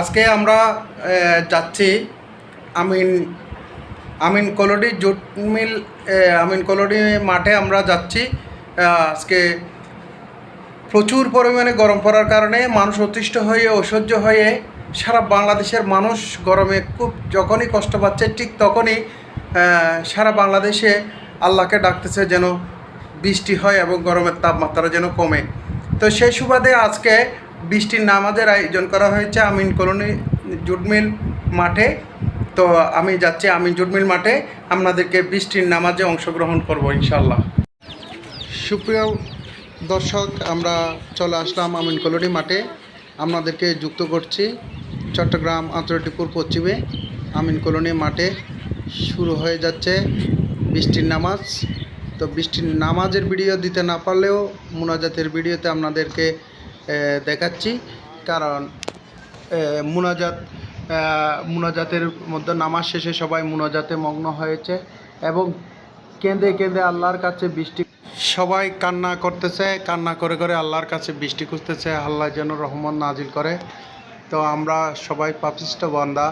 আজকে আমরা যাচ্ছি আমিন আমিন কলোডি জুট মিল আমিন কলোডি মাঠে আমরা যাচ্ছি। আজকে প্রচুর পরিমাণে গরম পড়ার কারণে মানুষ অতিষ্ঠ হয়ে, অসহ্য হয়ে সারা বাংলাদেশের মানুষ গরমে খুব যখনই কষ্ট পাচ্ছে, ঠিক তখনই সারা বাংলাদেশে আল্লাহকে ডাকতেছে যেন বৃষ্টি হয় এবং গরমের তাপমাত্রা যেন কমে। তো সেই সুবাদে আজকে বৃষ্টির নামাজের আয়োজন করা হয়েছে আমিন কলোনি জুটমিল মাঠে। তো আমি যাচ্ছি আমিন জুটমিল মাঠে। আপনাদেরকে বৃষ্টির নামাজে অংশগ্রহণ করব ইনশাল্লাহ সুপ্রিয় দর্শক, আমরা চলে আসলাম আমিন কলোনি মাঠে। আপনাদেরকে যুক্ত করছি চট্টগ্রাম আন্তর্জাতিকপুর পশ্চিমে। আমিন কলোনি মাঠে শুরু হয়ে যাচ্ছে বৃষ্টির নামাজ। তো বৃষ্টির নামাজের ভিডিও দিতে না পারলেও মোনাজাতের ভিডিওতে আপনাদেরকে দেখাচ্ছি। কারণ মুনাজাত মুনাজাতের মধ্যে নামাজ শেষে সবাই মুনাজাতে মগ্ন হয়েছে এবং কেঁদে কেঁদে আল্লাহর কাছে বৃষ্টি সবাই কান্না করতেছে, কান্না করে করে আল্লাহর কাছে বৃষ্টি খুঁজতেছে, আল্লাহ যেন রহমান নাজিল করে। তো আমরা সবাই পাপিষ্ট বান্দা।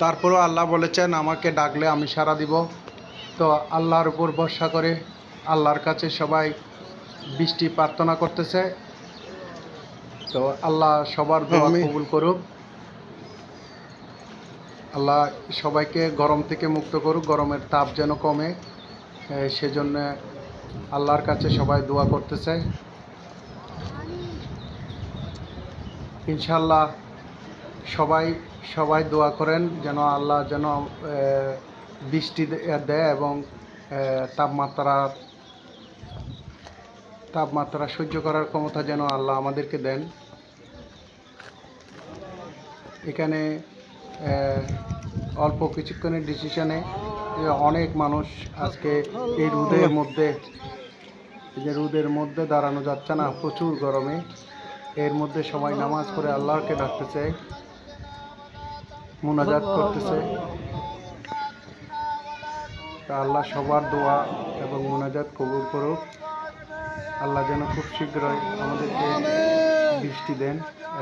তারপরেও আল্লাহ বলেছেন, আমাকে ডাকলে আমি সাড়া দিব। তো আল্লাহর উপর ভরসা করে আল্লাহর কাছে সবাই বৃষ্টি প্রার্থনা করতেছে। তো আল্লাহ সবার দোয়া। কবুল করুক। আল্লাহ সবাইকে গরম থেকে মুক্ত করুক গরমের তাপ যেন কমে। সেজন্য আল্লাহর কাছে সবাই দোয়া করতে করতেছে। ইনশাল্লাহ সবাই সবাই দোয়া করেন যেন আল্লাহ যেন বৃষ্টি দেয় এবং তাপমাত্রা তাপমাত্রা সহ্য করার ক্ষমতা যেন আল্লাহ আমাদেরকে দেন। এখানে অল্প কিছুক্ষণের ডিসিশনে অনেক মানুষ আজকে এই রোদের মধ্যে যে রোদের মধ্যে দাঁড়ানো যাচ্ছে না, প্রচুর গরমে, এর মধ্যে সবাই নামাজ পড়ে আল্লাহকে ডাকতেছে মোনাজাত করতেছে। আল্লাহ সবার দোয়া এবং মোনাজাত কবুল করুক। আল্লাহ যেন খুব শীঘ্রই আমাদেরকে বৃষ্টি দেন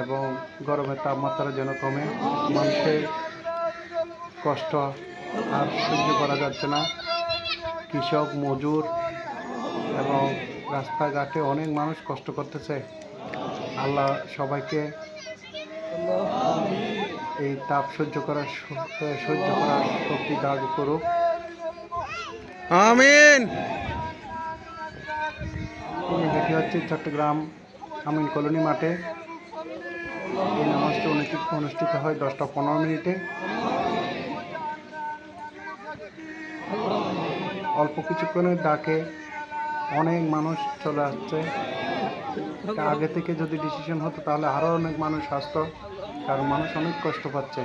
এবং গরমের তাপমাত্রা যেন কমে মানুষের কষ্ট আর সহ্য করা যাচ্ছে না। কৃষক মজুর এবং রাস্তাঘাটে অনেক মানুষ কষ্ট করতেছে। আল্লাহ সবাইকে এই তাপ সহ্য করার সহ্য করার শক্তি দান করুক। আমিন। যেটি হচ্ছে চট্টগ্রাম আমিন কলোনি মাঠে। এই নামাজটি অনুষ্ঠিত অনুষ্ঠিত হয় দশটা পনেরো মিনিটে। অল্প কিছুক্ষণের ডাকে অনেক মানুষ চলে আসছে। আগে থেকে যদি ডিসিশন হতো, তাহলে আরও অনেক মানুষ আসতো। কারণ মানুষ অনেক কষ্ট পাচ্ছে।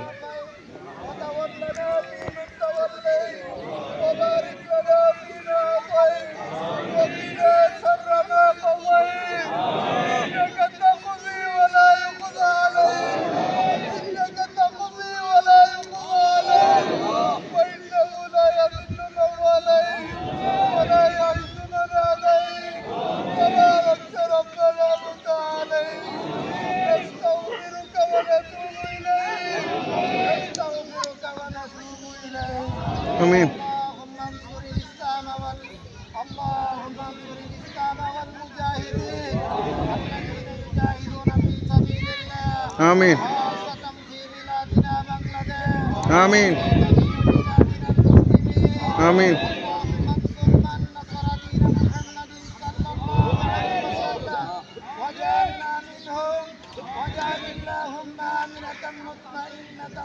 آمنة مطمئنة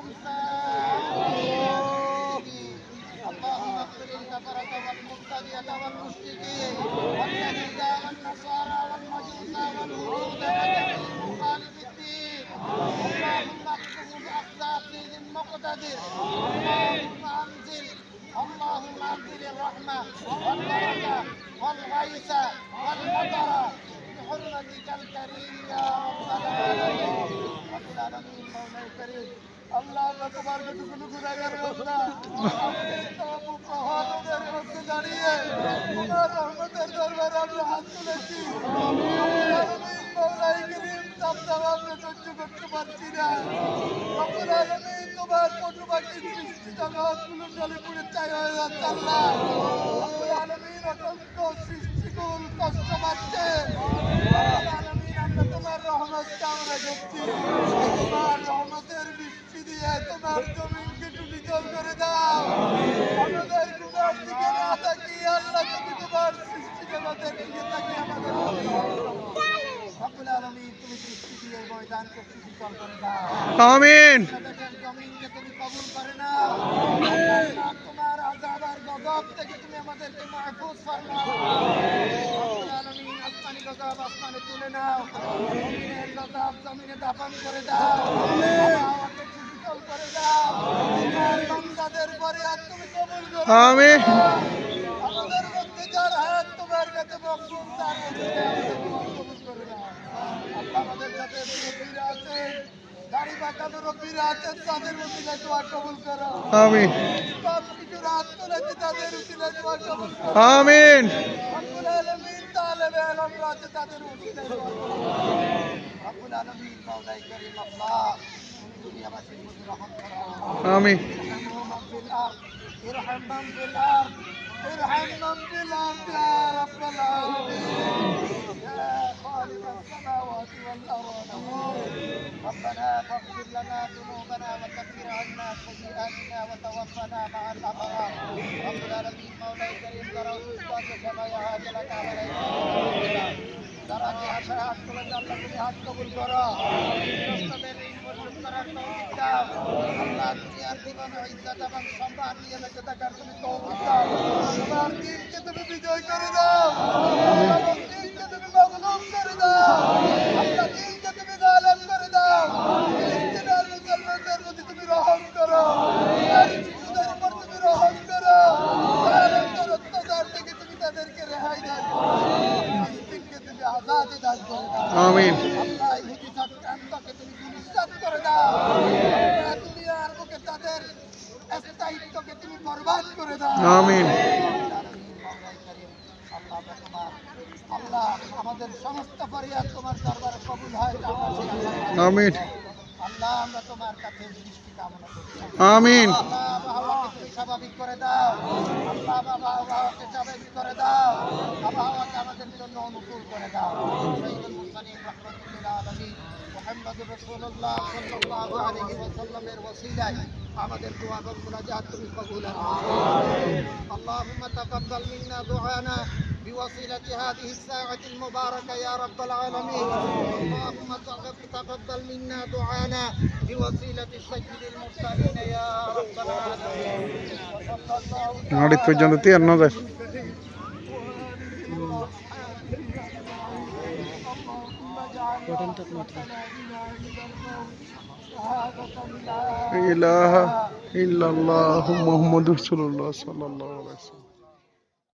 سالمين اللهم اغفر الكفرة والمبتدئة والمشركين الكريم يا رب العالمين رب العالمين مولاي الكريم আল্লাহ আমরা তোমার কাছে কোনো গুণাগার আল্লাহ আমাদের তওবা প্রহারদের মধ্যে দাঁড়িয়ে তোমার রহমতের দরবারে আমরা হাত তুলেছি আমিন মৌলাই করিম তাবদাওয়া আমরা সহ্য করতে পারছি না রব্বুল আলামিন তোমার পশু পাখি সৃষ্টি জগৎগুলো জলে পুড়ে চাই হয়ে যাচ্ছে আল্লাহ রব্বুল আলামিন অসংখ্য সৃষ্টিকুল কষ্ট পাচ্ছে রহমত কামনা করছি রহমতের বৃষ্টি দিয়ে তোমার জমিনকে টুটিজল করে দাও আমাদের গুনার দিকে না তাকিয়ে আল্লাহ তুমি তোমার সৃষ্টি জগতের দিকে তাকিয়ে আমাদের আলামিন তুমি সৃষ্টি দিয়ে ময়দানকে সুশীতল করে দাও আমিন। জমিনকে তুমি কবুল করে আল্লাহ, তোমার আযাব আর গজব থেকে তুমি আমাদেরকে মাহফুজ ফরমাও। আলামিন আসমানি গজব আসমানে তুলে নাও। জমিনের গজব জমিনে দাফন করে দাও। আবহাওয়াকে করে দাও। বান্দাদের পরে আর তুমি কবুল করো আমিন। রহম করো আমিন ارحم من في الارض ارحم من في الارض يا رب العالمين يا خالق السماوات والأرض. ربنا فاغفر لنا ذنوبنا وكفر عنا سيئاتنا وتوفنا مع الأبرار. رب العالمين مولاي كريم ترى كما يهاجل عليك যারা যে আশায় হাত আল্লাহ তুমি হাত দাও আল্লাহ দুনিয়ার জীবনে ইজ্জত এবং সম্মান নিয়ে বেঁচে থাকার তুমি বিজয় করে দাও। তোমার দিনকে তুমি মগলুম করে দাও। আল্লাহ দিনকে তুমি গালেব করে দাও ফিলিস্তিনের মুসলমানদের প্রতি তুমি রহম করো নারী শিশুদের উপর তুমি রহম করো আলেমদের অত্যাচার থেকে তুমি তাদেরকে রেহাই দাও ফিলিস্তিনকে তুমি আজাদি দান করে দাও আমিন আল্লাহ ইহুদি চক্রান্তকে তুমি নিঃশ্বাস করে দাও আল্লাহ, তুমি আর বুকে তাদের স্থায়িত্বকে বরবাদ করে দাও। আমিন। আল্লাহ আমাদের সমস্ত ফরিয়াদ তোমার দরবারে কবুল হয়। আমিন। আমিন। স্বাভাবিক করে দাও। করে দাও। আমাদের জন্য করে দাও। দোয়া কবুল করো। আল্লাহুম্মা তাকাব্বাল মিন্না দুআনা بوصيلة هذه الساعة المباركة يا رب العالمين. اللهم تقبل منا دعانا بوصيلة سيد المرسلين يا رب العالمين. إله إلا الله محمد رسول الله صلى الله عليه وسلم